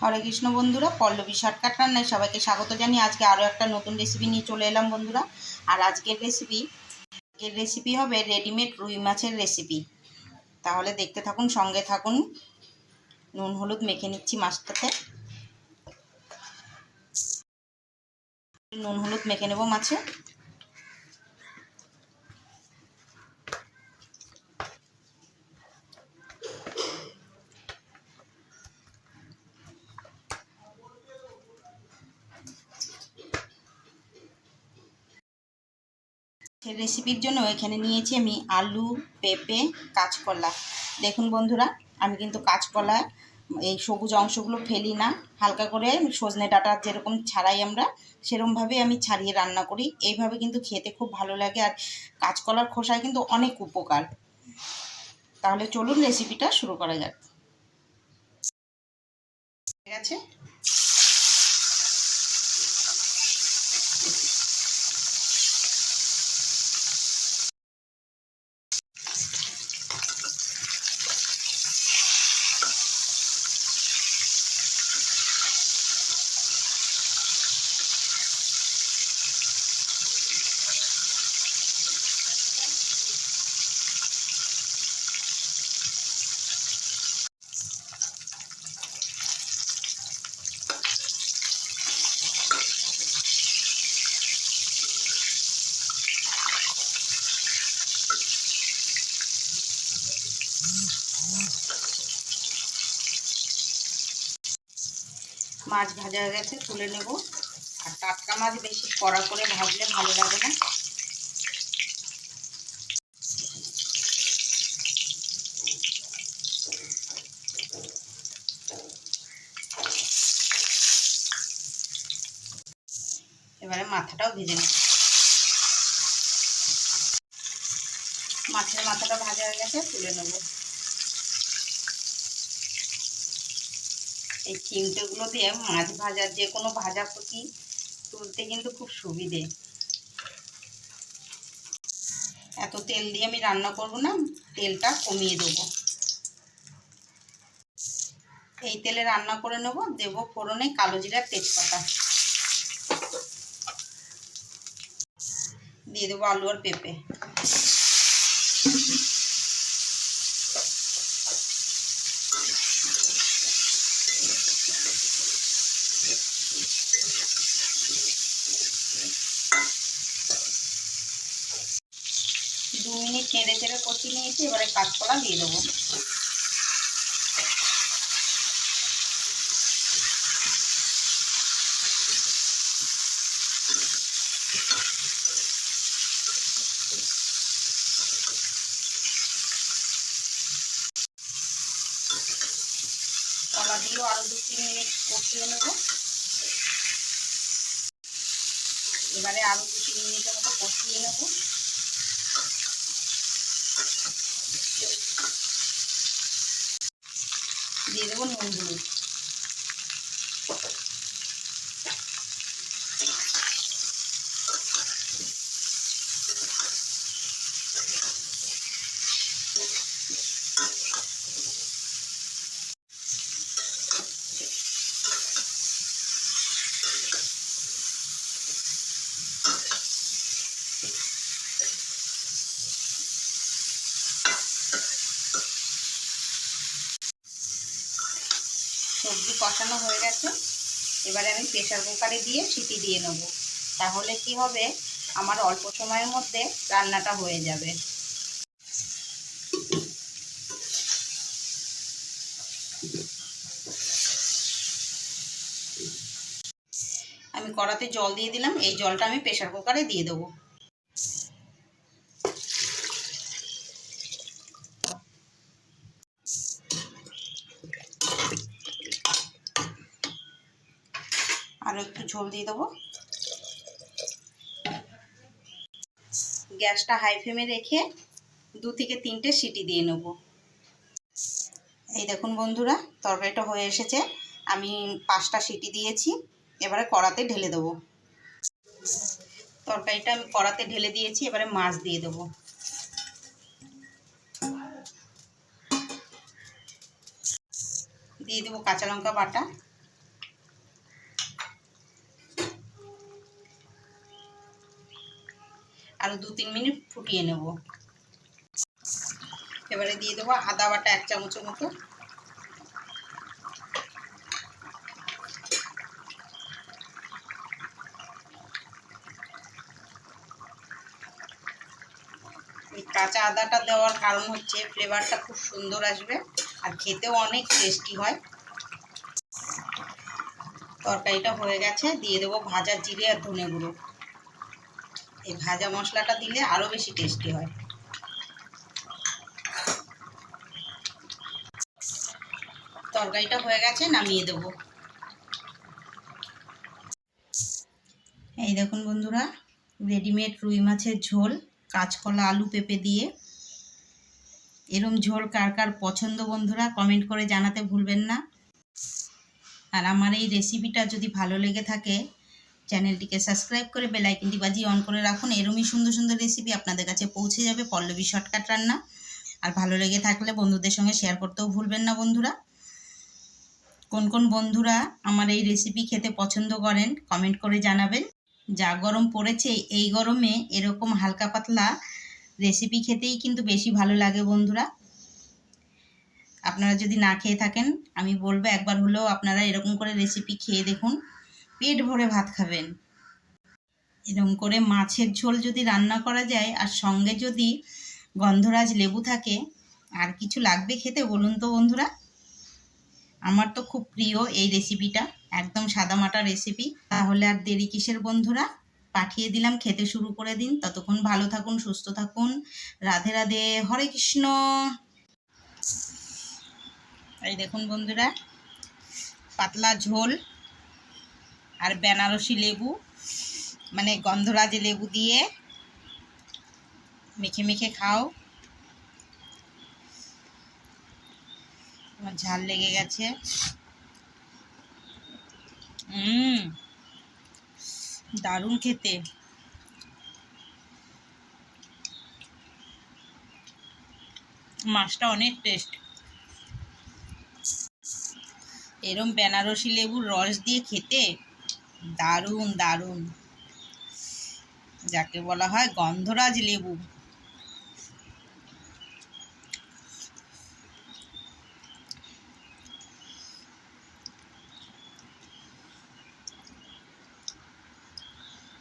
হরে কৃষ্ণ বন্ধুরা, পল্লবী শর্টকাট রান্নায় সবাইকে স্বাগত জানিয়ে আজকে আরও একটা নতুন রেসিপি নিয়ে চলে এলাম বন্ধুরা। আর আজকের রেসিপি আজকের রেসিপি হবে রেডিমেড রুই মাছের রেসিপি তাহলে দেখতে থাকুন, সঙ্গে থাকুন। নুন, হলুদ মেখে নিচ্ছি মাছটাতে। নুন, হলুদ মেখে নেব মাছে। রেসিপির জন্য এখানে নিয়েছি আমি আলু, পেঁপে, কাঁচকলা। দেখুন বন্ধুরা, আমি কিন্তু কাঁচকলা, এই সবুজ অংশগুলো ফেলি না। হালকা করে সজনে ডাঁটা যেরকম ছাড়াই আমরা সেরকমভাবে আমি ছাড়িয়ে রান্না করি। এইভাবে কিন্তু খেতে খুব ভালো লাগে আর কাঁচকলার খোসায় কিন্তু অনেক উপকার। তাহলে চলুন রেসিপিটা শুরু করা যাক। ঠিক আছে মাছ ভাজা হয়ে গেছে, তুলে নেব। আর টাটকা মাছ বেশি কড়া করে ভাজলে ভালো লাগে না। এবারে মাথাটাও ভেজে নেব। মাছের মাথাটা ভাজা হয়ে গেছে, তুলে নেব। এই চিমটেগুলো দিয়ে মাছ ভাজার যে কোনো ভাজা পুঁতি তুলতে কিন্তু খুব সুবিধে। এত তেল দিয়ে আমি রান্না করব না, তেলটা কমিয়ে দেবো। এই তেলে রান্না করে নেব, দেব ফোড়নে কালো জিরার তেজপাতা। দিয়ে দেবো আলু আর পেঁপে দু মিনিট নেড়ে চেড়ে কষিয়ে নিয়েছি, এবারে কাঁচকলা দিয়ে দেবো। কলা দিয়েও আরও দু তিন মিনিট কষিয়ে নেব। এবারে আরও দু তিন মিনিটের মতো কষিয়ে নেব। দিয়ে দেবো নুন হলুদ সবজি কষানো হয়ে গেছে। এবারে আমি প্রেশার কুকারে দিয়ে সিটি দিয়ে নেব। তাহলে কি হবে? আমার অল্প সময়ের মধ্যে রান্নাটা হয়ে যাবে। আমি কড়াতে জল দিয়ে দিলাম। এই জলটা আমি প্রেশার কুকারে দিয়ে দেবো। আরও একটু ঝোল দিয়ে দেবো। গ্যাসটা হাই ফ্লেমে রেখে দু থেকে তিনটে সিটি দিয়ে নেব। এই দেখুন বন্ধুরা, তরকারিটা হয়ে এসেছে। আমি পাঁচটা সিটি দিয়েছি, এবারে কড়াতে ঢেলে দেবো। তরকারিটা আমি কড়াতে ঢেলে দিয়েছি, এবারে মাছ দিয়ে দেবো। দিয়ে দেবো কাঁচা লঙ্কা বাটা। আরও দু, তিন মিনিট ফুটিয়ে নেব। এবারে দিয়ে দেবো আদা বাটা এক চামচের মতো। কাঁচা আদাটা দেওয়ার কারণ হচ্ছে ফ্লেভারটা খুব সুন্দর আসবে আর খেতেও অনেক টেস্টি হয়। তরকারিটা হয়ে গেছে, দিয়ে দেবো ভাজা জিরে আর ধনে গুঁড়ো। এই ভাজা মশলাটা দিলে আরও বেশি টেস্টি হয়। তরকারিটা হয়ে গেছে, নামিয়ে দেব। এই দেখুন বন্ধুরা রেডিমেড রুই মাছের ঝোল, কাঁচকলা, আলু পেঁপে দিয়ে। এরম ঝোল কার কার পছন্দ বন্ধুরা কমেন্ট করে জানাতে ভুলবেন না। আর আমার এই রেসিপিটা যদি ভালো লেগে থাকে চ্যানেলটিকে সাবস্ক্রাইব করে বেলাইকিনটি বাজিয়ে অন করে রাখুন। এরমই সুন্দর সুন্দর রেসিপি আপনাদের কাছে পৌঁছে যাবে পল্লবী শর্টকাট রান্না। আর ভালো লেগে থাকলে বন্ধুদের সঙ্গে শেয়ার করতেও ভুলবেন না বন্ধুরা। কোন কোন বন্ধুরা আমার এই রেসিপি খেতে পছন্দ করেন কমেন্ট করে জানাবেন। যা গরম পড়েছে, এই গরমে এরকম হালকা পাতলা রেসিপি খেতেই কিন্তু বেশি ভালো লাগে বন্ধুরা। আপনারা যদি না খেয়ে থাকেন, আমি বলব একবার হলেও আপনারা এরকম করে রেসিপি খেয়ে দেখুন। পেট ভরে ভাত খাবেন। এরকম করে মাছের ঝোল যদি রান্না করা যায়, আর সঙ্গে যদি গন্ধরাজ লেবু থাকে, আর কিছু লাগবে খেতে বলুন তো বন্ধুরা? আমার তো খুব প্রিয় এই রেসিপিটা, একদম সাদামাটা রেসিপি। তাহলে আর দেরি কিসের বন্ধুরা? পাঠিয়ে দিলাম, খেতে শুরু করে দিন। ততক্ষণ ভালো থাকুন, সুস্থ থাকুন। রাধে রাধে, হরে কৃষ্ণ। এই দেখুন বন্ধুরা, পাতলা ঝোল। আর বেনারসি লেবু মানে গন্ধরাজ লেবু দিয়ে মেখে মেখে খাও। আমার ঝাল লেগে গেছে। হুম দারুণ খেতে। মাছটা অনেক টেস্ট। এরম বেনারসি লেবুর রস দিয়ে খেতে দারুণ দারুণ। যাকে বলা হয় গন্ধরাজ লেবু।